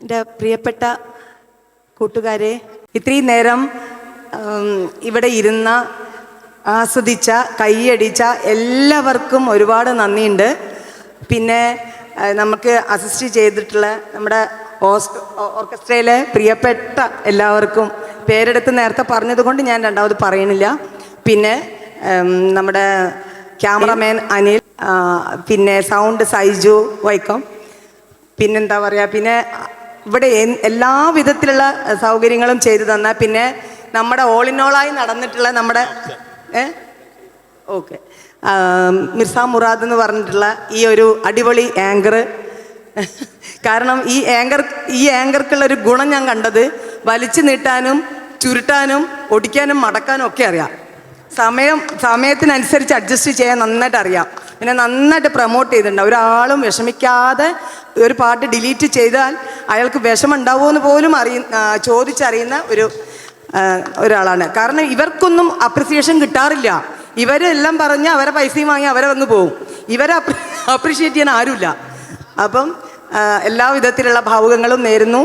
എന്റെ പ്രിയപ്പെട്ട കൂട്ടുകാരെ ഇത്രയും നേരം ഇവിടെ ഇരുന്ന ആസ്വദിച്ച കൈയടിച്ച എല്ലാവർക്കും ഒരുപാട് നന്ദിയുണ്ട്. പിന്നെ നമുക്ക് അസിസ്റ്റ് ചെയ്തിട്ടുള്ള നമ്മുടെ ഓർക്കസ്ട്രയിലെ പ്രിയപ്പെട്ട എല്ലാവർക്കും പേരെടുത്ത് നേരത്തെ പറഞ്ഞതുകൊണ്ട് ഞാൻ രണ്ടാമത് പറയണില്ല. പിന്നെ നമ്മുടെ ക്യാമറമാൻ അനിൽ പിന്നെ സൗണ്ട് സൈജു വൈക്കം. പിന്നെന്താ പറയുക പിന്നെ ഇവിടെ എല്ലാ വിധത്തിലുള്ള സൗകര്യങ്ങളും ചെയ്തു തന്ന പിന്നെ നമ്മുടെ ഓൾ ഇൻ ഓളായി നടന്നിട്ടുള്ള നമ്മുടെ ഏ? ഓക്കെ. മിർസ മുറാദ് എന്ന് പറഞ്ഞിട്ടുള്ള ഈ ഒരു അടിപൊളി ആങ്കർ കാരണം ഈ ആങ്കർ ഈ ആങ്കർക്കുള്ള ഒരു ഗുണം ഞാൻ കണ്ടത് വലിച്ചു നീട്ടാനും ചുരുട്ടാനും ഒടിക്കാനും മടക്കാനും ഒക്കെ അറിയാം. സമയം സമയത്തിനനുസരിച്ച് അഡ്ജസ്റ്റ് ചെയ്യാൻ നന്നായിട്ട് അറിയാം. പിന്നെ നന്നായിട്ട് പ്രൊമോട്ട് ചെയ്തിട്ടുണ്ട്. ഒരാളും വിഷമിക്കാതെ ഒരു പാട്ട് ഡിലീറ്റ് ചെയ്താൽ അയാൾക്ക് വിഷമം ഉണ്ടാവുമോ എന്ന് പോലും അറിയ ചോദിച്ചറിയുന്ന ഒരു ഒരാളാണ്. കാരണം ഇവർക്കൊന്നും അപ്രിസിയേഷൻ കിട്ടാറില്ല. ഇവരെല്ലാം പറഞ്ഞ് അവരെ പൈസയും വാങ്ങി അവരെ വന്ന് പോകും ഇവരെ അപ്രിഷിയേറ്റ് ചെയ്യാൻ ആരുമില്ല. അപ്പം എല്ലാ വിധത്തിലുള്ള ഭാവുകങ്ങളും നേരുന്നു.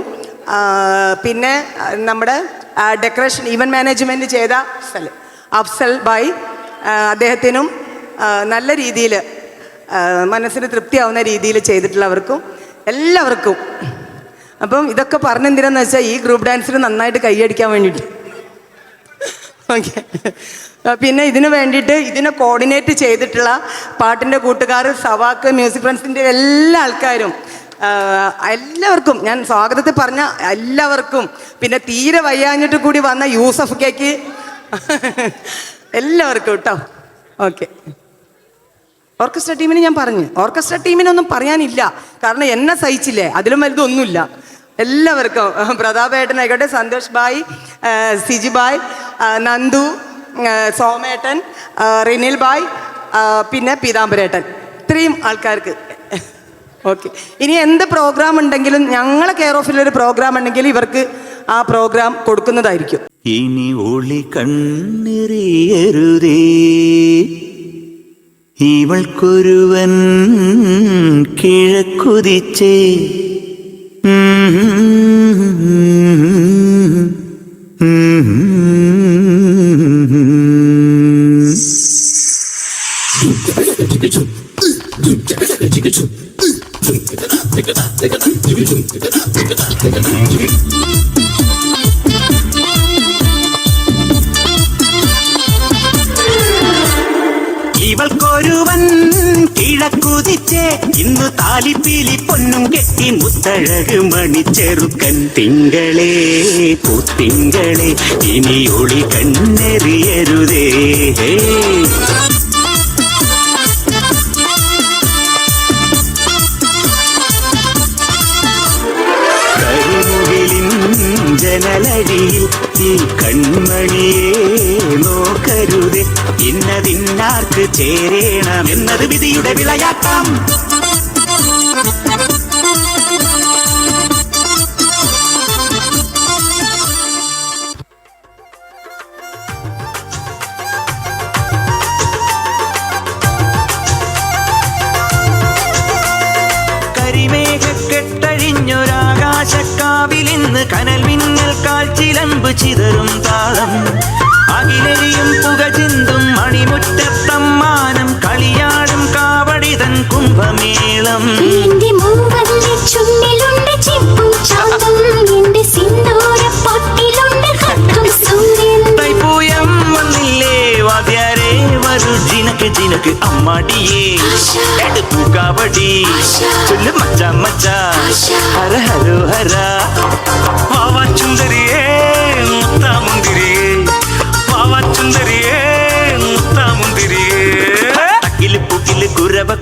പിന്നെ നമ്മുടെ ഡെക്കറേഷൻ ഈവൻ മാനേജ്മെന്റ് ചെയ്ത അഫ്സൽ. അഫ്സൽ ബായ് അദ്ദേഹത്തിനും നല്ല രീതിയിൽ മനസ്സിന് തൃപ്തിയാവുന്ന രീതിയിൽ ചെയ്തിട്ടുള്ളവർക്കും എല്ലാവർക്കും. അപ്പം ഇതൊക്കെ പറഞ്ഞെന്തിനാന്ന് വെച്ചാൽ ഈ ഗ്രൂപ്പ് ഡാൻസിന് നന്നായിട്ട് കൈയടിക്കാൻ വേണ്ടിയിട്ട്. ഓക്കെ പിന്നെ ഇതിനു വേണ്ടിയിട്ട് ഇതിനെ കോർഡിനേറ്റ് ചെയ്തിട്ടുള്ള പാട്ടിന്റെ കൂട്ടുകാർ സവാക്ക് മ്യൂസിക് ഫ്രണ്ട്സിന്റെ എല്ലാ ആൾക്കാരും എല്ലാവർക്കും ഞാൻ സ്വാഗതത്തിൽ പറഞ്ഞ എല്ലാവർക്കും പിന്നെ തീരെ വയ്യാഞ്ഞിട്ട് കൂടി വന്ന യൂസഫ് കേക്ക് എല്ലാവർക്കും കേട്ടോ ഓക്കെ ഓർക്കസ്ട്ര ടീമിന് ഞാൻ പറഞ്ഞു. ഓർക്കസ്ട്ര ടീമിനൊന്നും പറയാനില്ല. കാരണം എന്നെ സഹിച്ചില്ലേ? അതിലും വലുതൊന്നുമില്ല. എല്ലാവർക്കും പ്രതാപേട്ടനായിക്കോട്ടെ സന്തോഷ് ഭായ് സിജി ഭായ് നന്ദു സോമേട്ടൻ റിനിൽ ഭായ് പിന്നെ പീതാംബരേട്ടൻ. ഇത്രയും ആൾക്കാർക്ക്. ഓക്കെ. ഇനി എന്ത് പ്രോഗ്രാം ഉണ്ടെങ്കിലും ഞങ്ങളെ കെയർ ഓഫിലൊരു പ്രോഗ്രാം ഉണ്ടെങ്കിൽ ഇവർക്ക് ആ പ്രോഗ്രാം കൊടുക്കുന്നതായിരിക്കും. ഇനി ഒളി കണ്ണെറിയരുതേ. ഇവൾക്കൊരുവൻ കിഴക്കുതിച്ചേ. ഇവൾക്കൊരുവൻ കിഴക്കുതിച്ചേ. ഇന്നു താലിപ്പീലി പൊന്നും കെട്ടി മുത്തഴക് മണി ചെറുക്കൻ തിങ്കളേ പൂത്തിങ്കളെ ഇനി ഒളി കണ്ണെറിയരുതേ. ജനലടിയിൽ ഈ കൺമണിയെ നോക്കരുത്. ഇന്നതിന്നാർക്ക് ചേരേണം എന്നത് വിധിയുടെ വിളയാട്ടം. சிதறும் தாளம். அகிலெறியும் புகச்சிந்தும் மணிமுற்ற பிரம்மானம் களியாடும் காவடிதன் கும்பமேளம். ஜினக்கு அம்மாடியே. எடுப்பு காவடி. சொல்லு மச்சா மச்சா. ஹர ஹரோ ஹரா. வாவா சுந்தரியே.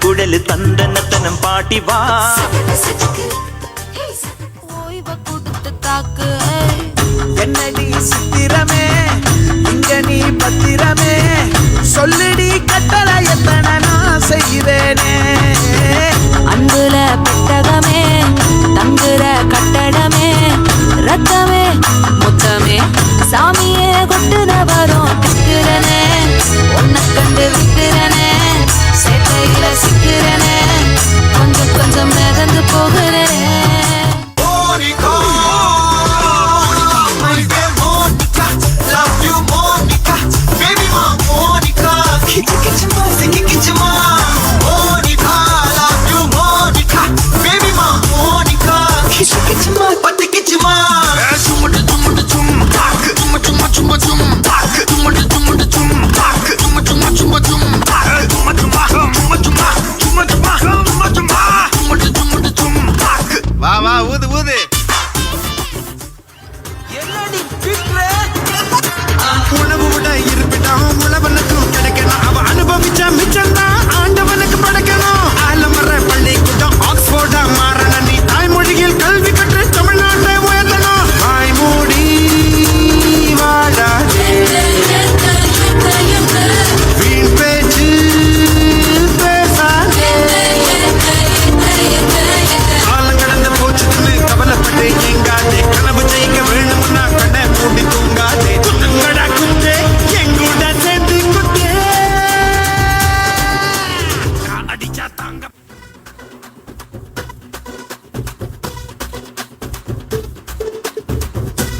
குழலு தந்தனத்தனம் பாட்டி வா. ஓய்வ கொடுத்து தாக்கு. என்னடி சித்திரமே? இங்க நீ பத்திரமே? சொல்லுடி கட்டளை எத்தனை நான் செய்கிறேனே?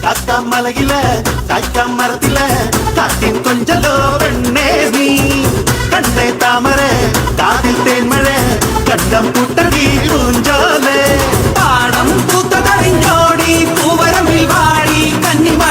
தாத்தா மலையில தாத்தா மரத்தில தாத்தின் கொஞ்சலோ வெண்ணே நீ. கண்ணே தாமர காதில் தேன்மழ கண்டம் புட்டடி ஊஞ்சோல. பாடம் பூத்த தறிஞ்சோடி பூவரமில் வாடி கன்னிமா